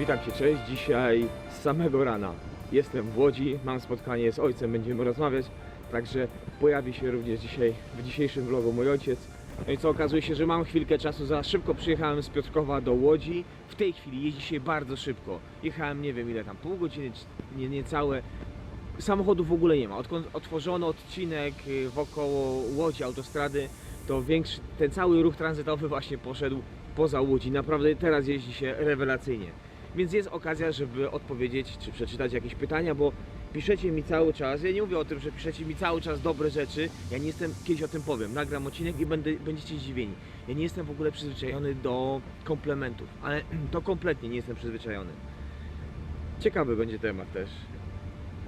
Witam Cię, cześć. Dzisiaj z samego rana jestem w Łodzi, mam spotkanie z ojcem, będziemy rozmawiać, także pojawi się również dzisiaj w dzisiejszym vlogu mój ojciec. No i co, okazuje się, że mam chwilkę czasu, za szybko przyjechałem z Piotrkowa do Łodzi. W tej chwili jeździ się bardzo szybko. Jechałem nie wiem ile tam, pół godziny, nie, niecałe. Samochodów w ogóle nie ma. Odkąd otworzono odcinek y, wokoło Łodzi, autostrady, to większy, ten cały ruch tranzytowy właśnie poszedł poza Łodzi. Naprawdę teraz jeździ się rewelacyjnie. Więc jest okazja, żeby odpowiedzieć czy przeczytać jakieś pytania, bo piszecie mi cały czas. Ja nie mówię o tym, że piszecie mi cały czas dobre rzeczy. Ja nie jestem, kiedyś o tym powiem, nagram odcinek i będę, będziecie zdziwieni. Ja nie jestem w ogóle przyzwyczajony do komplementów, ale to kompletnie nie jestem przyzwyczajony. Ciekawy będzie temat też.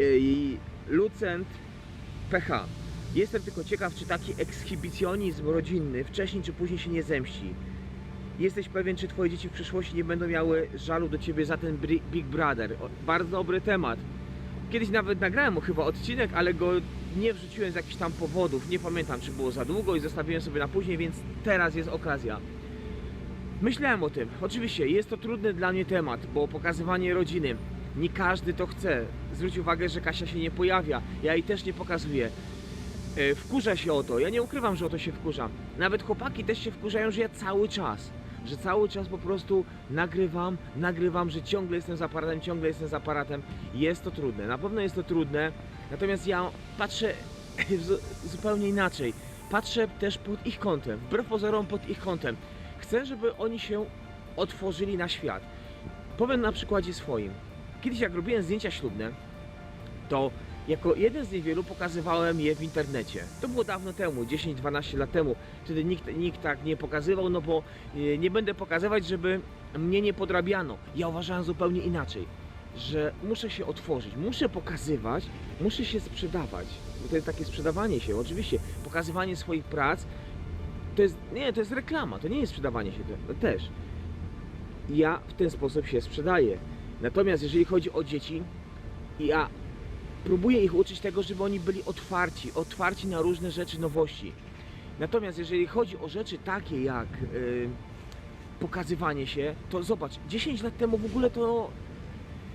I Lucent PH. Jestem tylko ciekaw, czy taki ekshibicjonizm rodzinny wcześniej czy później się nie zemści. Jesteś pewien, czy twoje dzieci w przyszłości nie będą miały żalu do ciebie za ten Big Brother? Bardzo dobry temat. Kiedyś nawet nagrałem chyba odcinek, ale go nie wrzuciłem z jakichś tam powodów. Nie pamiętam, czy było za długo i zostawiłem sobie na później, więc teraz jest okazja. Myślałem o tym. Oczywiście jest to trudny dla mnie temat, bo pokazywanie rodziny. Nie każdy to chce. Zwróć uwagę, że Kasia się nie pojawia. Ja jej też nie pokazuję. E, Wkurza się o to. Ja nie ukrywam, że o to się wkurzam. Nawet chłopaki też się wkurzają, że ja cały czas, że cały czas po prostu nagrywam, nagrywam, że ciągle jestem z aparatem, ciągle jestem z aparatem. Jest to trudne. Na pewno jest to trudne. Natomiast ja patrzę zu- zupełnie inaczej. Patrzę też pod ich kątem, wbrew pozorom pod ich kątem. Chcę, żeby oni się otworzyli na świat. Powiem na przykładzie swoim. Kiedyś jak robiłem zdjęcia ślubne, to jako jeden z niewielu pokazywałem je w internecie. To było dawno temu, 10-12 lat temu. Wtedy nikt, nikt tak nie pokazywał, no bo e, nie będę pokazywać, żeby mnie nie podrabiano. Ja uważałem zupełnie inaczej, że muszę się otworzyć, muszę pokazywać, muszę się sprzedawać. To jest takie sprzedawanie się, oczywiście. Pokazywanie swoich prac to jest, nie, to jest reklama, to nie jest sprzedawanie się, to, to też. Ja w ten sposób się sprzedaję. Natomiast jeżeli chodzi o dzieci, ja próbuję ich uczyć tego, żeby oni byli otwarci, otwarci na różne rzeczy, nowości. Natomiast jeżeli chodzi o rzeczy takie jak y, pokazywanie się, to zobacz, 10 lat temu w ogóle to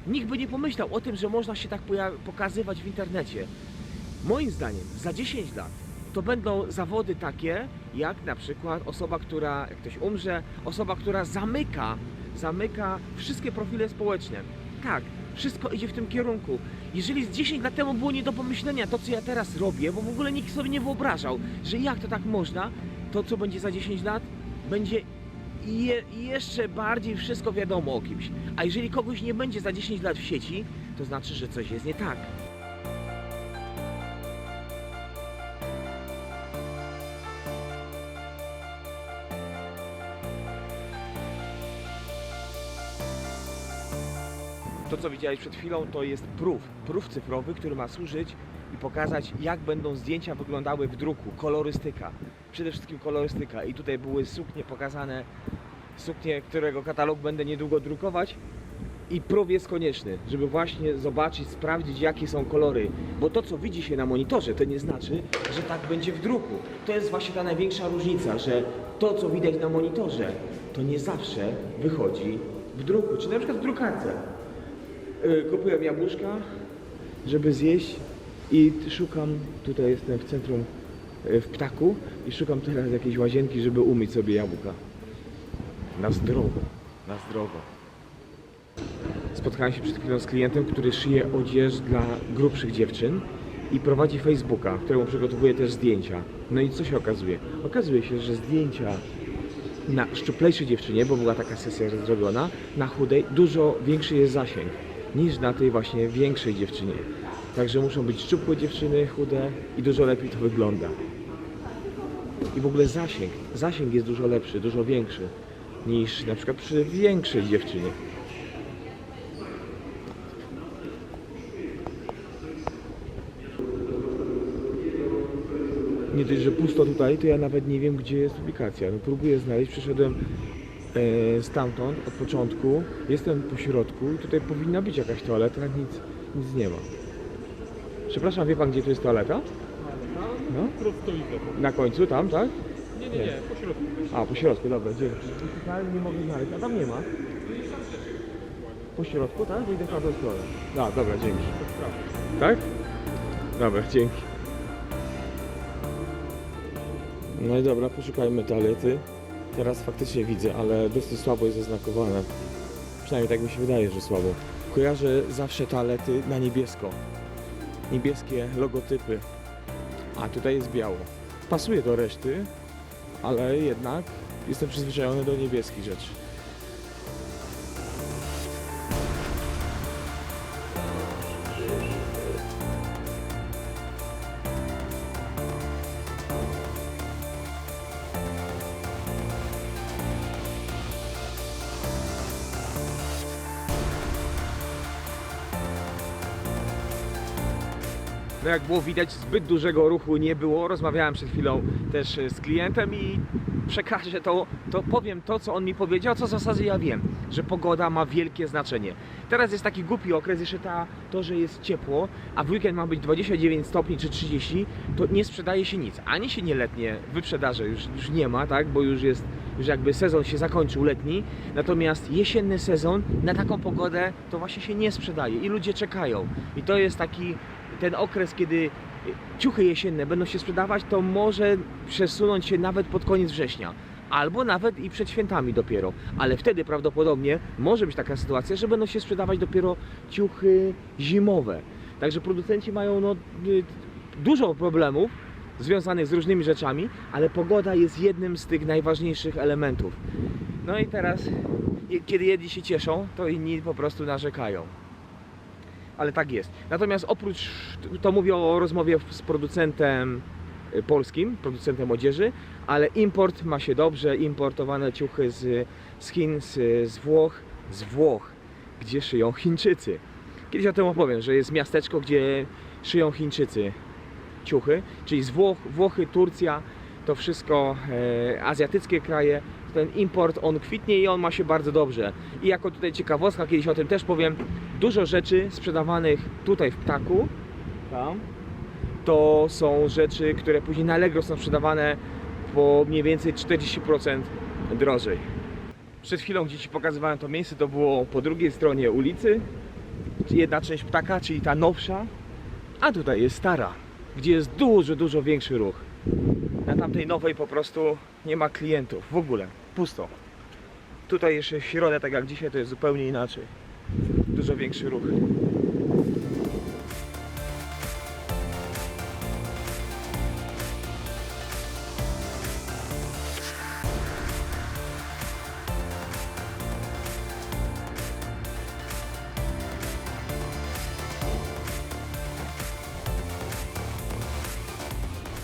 nikt by nie pomyślał o tym, że można się tak pokazywać w internecie. Moim zdaniem za 10 lat to będą zawody takie, jak na przykład osoba, która, jak ktoś umrze, osoba, która zamyka, zamyka wszystkie profile społeczne. Tak, wszystko idzie w tym kierunku. Jeżeli z 10 lat temu było nie do pomyślenia to, co ja teraz robię, bo w ogóle nikt sobie nie wyobrażał, że jak to tak można, to co będzie za 10 lat, będzie je, jeszcze bardziej wszystko wiadomo o kimś. A jeżeli kogoś nie będzie za 10 lat w sieci, to znaczy, że coś jest nie tak. To, co widziałeś przed chwilą, to jest proof. Proof cyfrowy, który ma służyć i pokazać, jak będą zdjęcia wyglądały w druku. Kolorystyka. Przede wszystkim kolorystyka. I tutaj były suknie pokazane, suknie, którego katalog będę niedługo drukować. I proof jest konieczny, żeby właśnie zobaczyć, sprawdzić, jakie są kolory. Bo to, co widzi się na monitorze, to nie znaczy, że tak będzie w druku. To jest właśnie ta największa różnica, że to, co widać na monitorze, to nie zawsze wychodzi w druku, czy na przykład w drukarce. Y, Kupiłem jabłuszka, żeby zjeść i szukam, tutaj jestem w centrum y, w Ptaku i szukam teraz jakiejś łazienki, żeby umyć sobie jabłka. Na zdrowo, na zdrowo. Spotkałem się przed chwilą z klientem, który szyje odzież dla grubszych dziewczyn i prowadzi Facebooka, któremu przygotowuje też zdjęcia. No i co się okazuje? Okazuje się, że zdjęcia na szczuplejszej dziewczynie, bo była taka sesja zrobiona, na chudej dużo większy jest zasięg niż na tej właśnie większej dziewczynie. Także muszą być szczupłe dziewczyny, chude i dużo lepiej to wygląda. I w ogóle zasięg, zasięg jest dużo lepszy, dużo większy niż na przykład przy większej dziewczynie. Nie dość, że pusto tutaj, to ja nawet nie wiem, gdzie jest publikacja. No, próbuję znaleźć, przyszedłem stamtąd, od początku, jestem po środku i tutaj powinna być jakaś toaleta, a nic, nic nie ma. Przepraszam, wie pan, gdzie tu jest toaleta? No, na końcu, tam, tak? Nie, nie, nie, po środku. A, po środku, dobra, dzięki. Szukałem, nie mogę znaleźć, a tam nie ma. Po środku, tak? Wyjdę w tamtą stronę. A, dobra, dzięki. Tak? Dobra, dzięki. No i dobra, poszukajmy toalety. Teraz faktycznie widzę, ale dosyć słabo jest zaznakowane. Przynajmniej tak mi się wydaje, że słabo. Kojarzę zawsze toalety na niebiesko. Niebieskie logotypy. A tutaj jest biało. Pasuje do reszty, ale jednak jestem przyzwyczajony do niebieskich rzeczy. No jak było widać, zbyt dużego ruchu nie było. Rozmawiałem przed chwilą też e, z klientem i przekażę to, to powiem to, co on mi powiedział, co w zasadzie ja wiem, że pogoda ma wielkie znaczenie. Teraz jest taki głupi okres, jeszcze ta, to, że jest ciepło, a w weekend ma być 29 stopni czy 30, to nie sprzedaje się nic. Ani się nie letnie wyprzedaże już, już nie ma, tak, bo już jest, już jakby sezon się zakończył letni, natomiast jesienny sezon na taką pogodę to właśnie się nie sprzedaje i ludzie czekają. I to jest taki ten okres, kiedy ciuchy jesienne będą się sprzedawać, to może przesunąć się nawet pod koniec września. Albo nawet i przed świętami dopiero. Ale wtedy prawdopodobnie może być taka sytuacja, że będą się sprzedawać dopiero ciuchy zimowe. Także producenci mają no, y, dużo problemów związanych z różnymi rzeczami, ale pogoda jest jednym z tych najważniejszych elementów. No i teraz, kiedy jedni się cieszą, to inni po prostu narzekają ale tak jest. Natomiast oprócz, to mówię o rozmowie z producentem y, polskim, producentem odzieży, ale import ma się dobrze, importowane ciuchy z, z Chin, z, z Włoch, z Włoch, gdzie szyją Chińczycy. Kiedyś o tym opowiem, że jest miasteczko, gdzie szyją Chińczycy ciuchy, czyli z Włoch, Włochy, Turcja, to wszystko e, azjatyckie kraje. Ten import on kwitnie i on ma się bardzo dobrze. I jako tutaj ciekawostka, kiedyś o tym też powiem, dużo rzeczy sprzedawanych tutaj w Ptaku, tam, to są rzeczy, które później na Allegro są sprzedawane po mniej więcej 40% drożej. Przed chwilą, gdzie Ci pokazywałem to miejsce, to było po drugiej stronie ulicy. Jedna część Ptaka, czyli ta nowsza, a tutaj jest stara, gdzie jest dużo, dużo większy ruch. Na tamtej nowej po prostu nie ma klientów, w ogóle, pusto. Tutaj jeszcze w środę, tak jak dzisiaj, to jest zupełnie inaczej. Dużo większy ruch.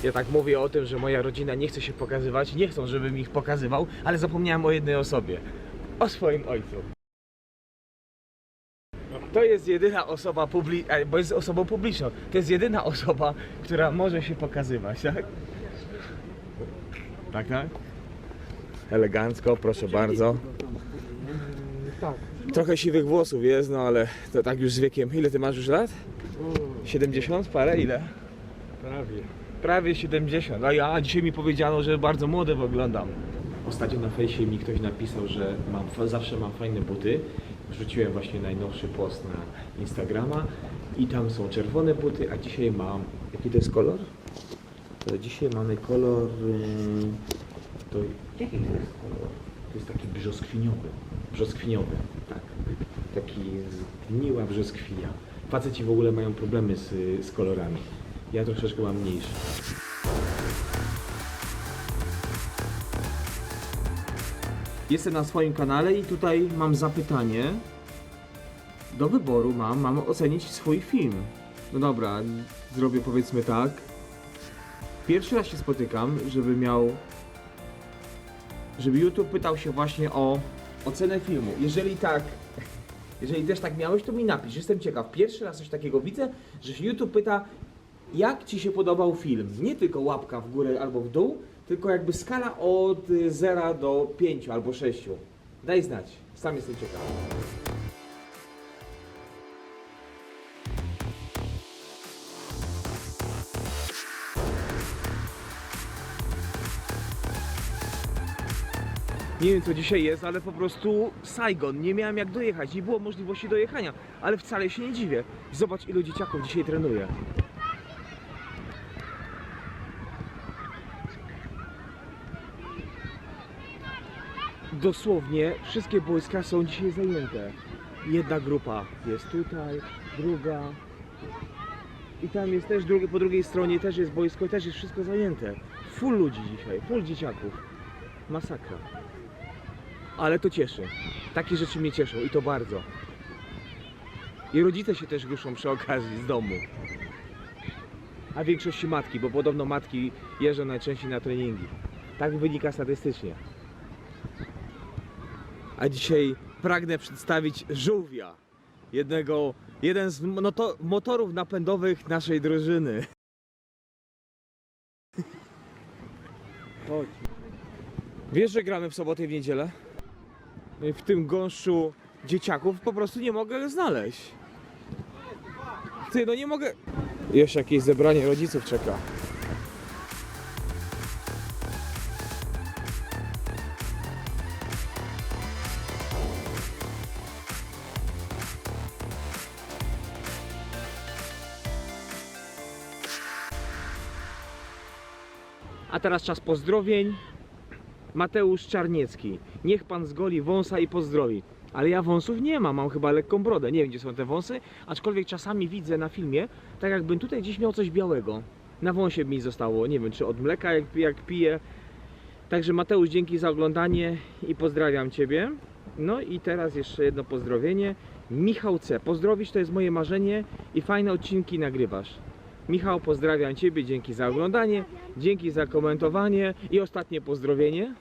Ja tak mówię o tym, że moja rodzina nie chce się pokazywać, nie chcą, żebym ich pokazywał, ale zapomniałem o jednej osobie. O swoim ojcu. To jest jedyna osoba publiczna, bo jest osobą publiczną. To jest jedyna osoba, która może się pokazywać, tak? Tak, tak? Elegancko, proszę bardzo. Trochę siwych włosów jest, no ale to tak już z wiekiem. Ile ty masz już lat? 70? Parę? Ile? Prawie. Prawie 70. A ja dzisiaj mi powiedziano, że bardzo młody wyglądam. Ostatnio na fejsie mi ktoś napisał, że mam, zawsze mam fajne buty. Wrzuciłem właśnie najnowszy post na Instagrama i tam są czerwone buty, a dzisiaj mam... Jaki to jest kolor? Dzisiaj mamy kolor... ym, To jaki to jest kolor? To jest taki brzoskwiniowy. Brzoskwiniowy, tak. Taki zgniła brzoskwinia. Faceci w ogóle mają problemy z, z kolorami. Ja troszeczkę mam mniejszy. Jestem na swoim kanale i tutaj mam zapytanie. Do wyboru mam, mam ocenić swój film. No dobra, zrobię powiedzmy tak. Pierwszy raz się spotykam, żeby miał. Żeby YouTube pytał się właśnie o ocenę filmu. Jeżeli tak, jeżeli też tak miałeś, to mi napisz. Jestem ciekaw. Pierwszy raz coś takiego widzę, że się YouTube pyta, jak Ci się podobał film. Nie tylko łapka w górę albo w dół, tylko jakby skala od 0 do 5 albo 6. Daj znać. Sam jestem ciekawy. Nie wiem co dzisiaj jest, ale po prostu Saigon. Nie miałem jak dojechać, nie było możliwości dojechania, ale wcale się nie dziwię. Zobacz ilu dzieciaków dzisiaj trenuje. Dosłownie wszystkie boiska są dzisiaj zajęte. Jedna grupa jest tutaj, druga. I tam jest też drugie, po drugiej stronie też jest boisko, też jest wszystko zajęte. Full ludzi dzisiaj, full dzieciaków. Masakra. Ale to cieszy. Takie rzeczy mnie cieszą i to bardzo. I rodzice się też ruszą przy okazji z domu. A w większości matki, bo podobno matki jeżdżą najczęściej na treningi. Tak wynika statystycznie. A dzisiaj pragnę przedstawić żółwia. Jednego, jeden z moto, motorów napędowych naszej drużyny. Chodź. Wiesz, że gramy w sobotę i w niedzielę? W tym gąszczu dzieciaków po prostu nie mogę znaleźć. Ty, no nie mogę. Jeszcze jakieś zebranie rodziców czeka. A teraz czas pozdrowień. Mateusz Czarniecki. Niech pan zgoli wąsa i pozdrowi. Ale ja wąsów nie mam, mam chyba lekką brodę. Nie wiem, gdzie są te wąsy, aczkolwiek czasami widzę na filmie, tak jakbym tutaj gdzieś miał coś białego. Na wąsie mi zostało, nie wiem, czy od mleka, jak, jak piję. Także Mateusz, dzięki za oglądanie i pozdrawiam Ciebie. No i teraz jeszcze jedno pozdrowienie. Michał C. Pozdrowić to jest moje marzenie i fajne odcinki nagrywasz. Michał, pozdrawiam Ciebie, dzięki za oglądanie, dzięki za komentowanie i ostatnie pozdrowienie.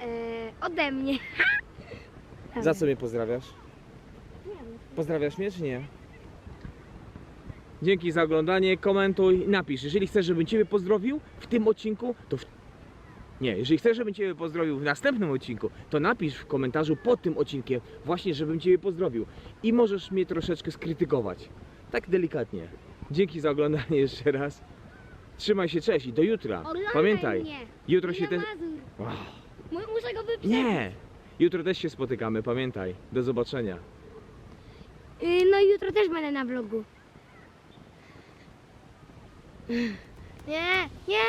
E, ode mnie. Za co mnie pozdrawiasz? Pozdrawiasz mnie czy nie? Dzięki za oglądanie, komentuj, napisz. Jeżeli chcesz, żebym Ciebie pozdrowił w tym odcinku, to w... Nie, jeżeli chcesz, żebym Ciebie pozdrowił w następnym odcinku, to napisz w komentarzu pod tym odcinkiem właśnie, żebym Ciebie pozdrowił. I możesz mnie troszeczkę skrytykować. Tak delikatnie. Dzięki za oglądanie jeszcze raz. Trzymaj się, cześć i do jutra. Oglądaj Pamiętaj, Mnie. jutro się też... Mazur. Wow. Mu- Muszę go wyprzedzić. Nie! Jutro też się spotykamy, pamiętaj. Do zobaczenia. Y, No i jutro też będę na vlogu. Nie, nie,